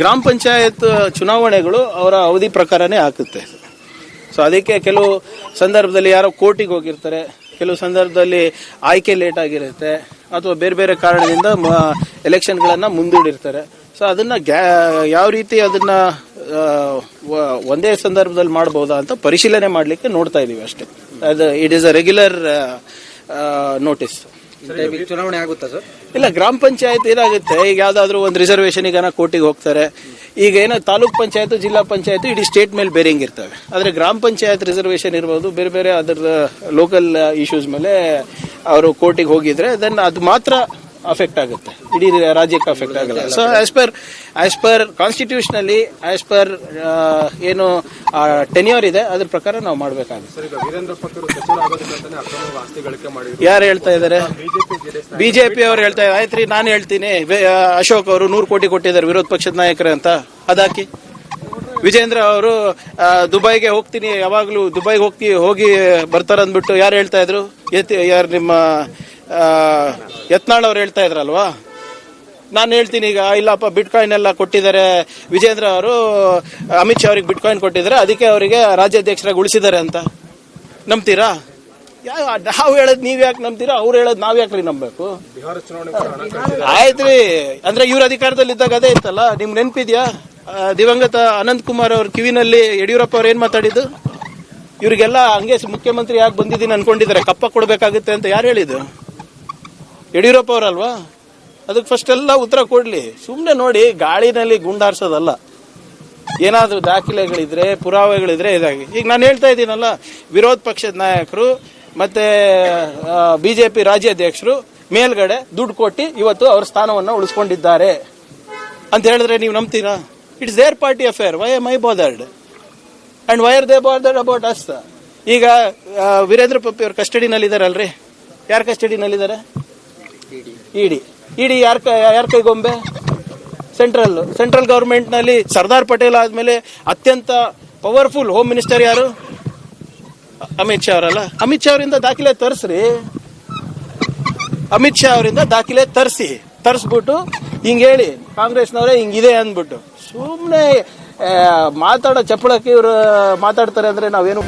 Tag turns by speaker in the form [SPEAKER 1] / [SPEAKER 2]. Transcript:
[SPEAKER 1] ಗ್ರಾಮ ಪಂಚಾಯತ್ ಚುನಾವಣೆಗಳು ಅವರ ಅವಧಿ ಪ್ರಕಾರನೇ ಆಗುತ್ತೆ. ಸೊ ಅದಕ್ಕೆ ಕೆಲವು ಸಂದರ್ಭದಲ್ಲಿ ಯಾರೋ ಕೋರ್ಟಿಗೆ ಹೋಗಿರ್ತಾರೆ, ಕೆಲವು ಸಂದರ್ಭದಲ್ಲಿ ಆಯ್ಕೆ ಲೇಟ್ ಆಗಿರುತ್ತೆ, ಅಥವಾ ಬೇರೆ ಬೇರೆ ಕಾರಣದಿಂದ ಎಲೆಕ್ಷನ್ಗಳನ್ನು ಮುಂದೂಡಿರ್ತಾರೆ. ಸೊ ಅದನ್ನ ಯಾವ ರೀತಿ ಅದನ್ನ ಒಂದೇ ಸಂದರ್ಭದಲ್ಲಿ ಮಾಡ್ಬೋದಾ ಅಂತ ಪರಿಶೀಲನೆ ಮಾಡಲಿಕ್ಕೆ ನೋಡ್ತಾ ಇದೀವಿ ಅಷ್ಟೇ. ಅದು it is a regular notice
[SPEAKER 2] ಚುನಾವಣೆ ಆಗುತ್ತಾ ಸರ್?
[SPEAKER 1] ಇಲ್ಲ ಗ್ರಾಮ ಪಂಚಾಯತ್ ಏನಾಗುತ್ತೆ? ಈಗ ಯಾವ್ದಾದ್ರು ಒಂದು ರಿಸರ್ವೇಶನ್ ಈಗ ಕೋರ್ಟಿಗೆ ಹೋಗ್ತಾರೆ. ಈಗ ಏನೋ ತಾಲೂಕ್ ಪಂಚಾಯತ್ ಜಿಲ್ಲಾ ಪಂಚಾಯತ್ ಇಡೀ ಸ್ಟೇಟ್ ಮೇಲೆ ಬೇರಿಂಗ್ ಇರ್ತವೆ. ಆದ್ರೆ ಗ್ರಾಮ ಪಂಚಾಯತ್ ರಿಸರ್ವೇಶನ್ ಇರ್ಬೋದು ಬೇರೆ ಬೇರೆ ಅದರ ಲೋಕಲ್ ಇಶ್ಯೂಸ್ ಮೇಲೆ ಅವರು ಕೋರ್ಟಿಗೆ ಹೋಗಿದ್ರೆ ದೆನ್ ಅದು ಮಾತ್ರ ಅಫೆಕ್ಟ್ ಆಗುತ್ತೆ. ಇಡೀ ರಾಜ್ಯಕ್ಕೆ ಅಫೆಕ್ಟ್ ಆಗಲ್ಲ. So as per as per ಕಾನ್ಸ್ಟಿಟ್ಯೂಷನಲ್ಲಿ as per ಏನು ಟೆನ್ಯೂರ್ ಇದೆ ಅದ್ರ ಪ್ರಕಾರ ನಾವು ಮಾಡಬೇಕಾಗುತ್ತೆ. ಯಾರು ಹೇಳ್ತಾ ಇದ್ದಾರೆ?
[SPEAKER 3] ಬಿಜೆಪಿ
[SPEAKER 1] ಅವರು ಹೇಳ್ತಾ ಇದ್ದಾರೆ. ಆಯ್ತ್ರಿ ನಾನು ಹೇಳ್ತೀನಿ. ಅಶೋಕ್ ಅವರು ನೂರು ಕೋಟಿ ಕೊಟ್ಟಿದ್ದಾರೆ ವಿರೋಧ ಪಕ್ಷದ ನಾಯಕರೇ ಅಂತ. ಅದಾಕಿ. ವಿಜೇಂದ್ರ ಅವರು ದುಬೈಗೆ ಹೋಗ್ತೀನಿ ಯಾವಾಗಲೂ ದುಬೈಗೆ ಹೋಗ್ತಿ ಹೋಗಿ ಬರ್ತಾರೆ ಅಂದ್ಬಿಟ್ಟು ಯಾರು ಹೇಳ್ತಾ ಇದ್ರು? ಯಾರು ನಿಮ್ಮ ಯತ್ನಾಳ್ ಅವ್ರು ಹೇಳ್ತಾ ಇದ್ರಲ್ವಾ? ನಾನು ಹೇಳ್ತೀನಿ ಈಗ, ಇಲ್ಲಪ್ಪ ಬಿಟ್ ಕಾಯಿನ್ ಎಲ್ಲ ಕೊಟ್ಟಿದ್ದಾರೆ. ವಿಜೇಂದ್ರ ಅವರು, ಅಮಿತ್ ಶಾ ಅವ್ರಿಗೆ ಬಿಟ್ ಕಾಯಿನ್ ಕೊಟ್ಟಿದ್ದಾರೆ. ಅದಕ್ಕೆ ಅವರಿಗೆ ರಾಜ್ಯಾಧ್ಯಕ್ಷರಾಗಿ ಉಳಿಸಿದ್ದಾರೆ ಅಂತ. ನಂಬ್ತೀರಾ? ನಾವು ಹೇಳೋದು ನೀವ್ ಯಾಕೆ ನಂಬ್ತೀರಾ? ಅವ್ರು ಹೇಳೋದು ನಾವ್ ಯಾಕ್ರಿ ನಂಬಬೇಕು? ಆಯ್ತ್ರಿ. ಅಂದ್ರೆ ಇವ್ರ ಅಧಿಕಾರದಲ್ಲಿ ಇದ್ದಾಗ ಅದೇ ಇತ್ತಲ್ಲ? ನಿಮ್ಗೆ ನೆನಪಿದ್ಯಾ? ದಿವಂಗತ ಅನಂತ್ ಕುಮಾರ್ ಅವ್ರ ಕಿವಿನಲ್ಲಿ ಯಡಿಯೂರಪ್ಪ ಅವ್ರು ಏನ್ ಮಾತಾಡಿದ್ದು? ಇವ್ರಿಗೆಲ್ಲ ಹಂಗೆ ಮುಖ್ಯಮಂತ್ರಿ ಯಾಕೆ ಬಂದಿದ್ದೀನಿ ಅನ್ಕೊಂಡಿದ್ದಾರೆ. ಕಪ್ಪ ಕೊಡ್ಬೇಕಾಗುತ್ತೆ ಅಂತ ಯಾರು ಹೇಳಿದ್ದು? ಯಡಿಯೂರಪ್ಪ ಅವರಲ್ವಾ? ಅದಕ್ಕೆ ಫಸ್ಟ್ ಎಲ್ಲ ಉತ್ತರ ಕೊಡ್ಲಿ. ಸುಮ್ಮನೆ ನೋಡಿ ಗಾಳಿನಲ್ಲಿ ಗುಂಡಾರ್ಸೋದಲ್ಲ ಏನಾದರೂ ದಾಖಲೆಗಳಿದ್ರೆ ಪುರಾವೆಗಳಿದ್ರೆ ಇದಾಗಿ. ಈಗ ನಾನು ಹೇಳ್ತಾ ಇದ್ದೀನಲ್ಲ ವಿರೋಧ ಪಕ್ಷದ ನಾಯಕರು ಮತ್ತೆ ಬಿಜೆಪಿ ರಾಜ್ಯಾಧ್ಯಕ್ಷರು ಮೇಲ್ಗಡೆ ದುಡ್ಡು ಕೊಟ್ಟು ಇವತ್ತು ಅವ್ರ ಸ್ಥಾನವನ್ನು ಉಳಿಸ್ಕೊಂಡಿದ್ದಾರೆ. ಅಂತ ಹೇಳಿದ್ರೆ ನೀವು ನಂಬ್ತೀರಾ? It's their party affair why am I bothered and why are they bothered about us ಈಗ ವೀರೇಂದ್ರ ಪಪ್ಪಿ ಅವ್ರ ಕಸ್ಟಡಿನಲ್ಲಿದ್ದಾರಲ್ರಿ ಯಾರ ಕಸ್ಟಡಿನಲ್ಲಿದ್ದಾರೆ ಇಡಿ. ಇಡಿ ಯಾರ ಯಾರ ಕೈಗೊಂಬೆ? ಸೆಂಟ್ರಲ್ ಸೆಂಟ್ರಲ್ ಗೌರ್ಮೆಂಟ್ನಲ್ಲಿ ಸರ್ದಾರ್ ಪಟೇಲ್ ಆದಮೇಲೆ ಅತ್ಯಂತ ಪವರ್ಫುಲ್ ಹೋಮ್ ಮಿನಿಸ್ಟರ್ ಯಾರು? ಅಮಿತ್ ಶಾ ಅವರಲ್ಲ. ಅಮಿತ್ ಶಾ ಅವರಿಂದ ದಾಖಲೆ ತರಿಸ್ರಿ. ಅಮಿತ್ ಶಾ ಅವರಿಂದ ದಾಖಲೆ ತರಿಸಿ. ತರಿಸ್ಬಿಟ್ಟು ಹಿಂಗೆ ಹೇಳಿ, ಕಾಂಗ್ರೆಸ್ನವರೇ ಹಿಂಗಿದೆ ಅಂದ್ಬಿಟ್ಟು. ಸುಮ್ಮನೆ ಮಾತಾಡೋ ಚಪ್ಪಳಕ್ಕೆ ಇವರು ಮಾತಾಡ್ತಾರೆ ಅಂದರೆ ನಾವೇನು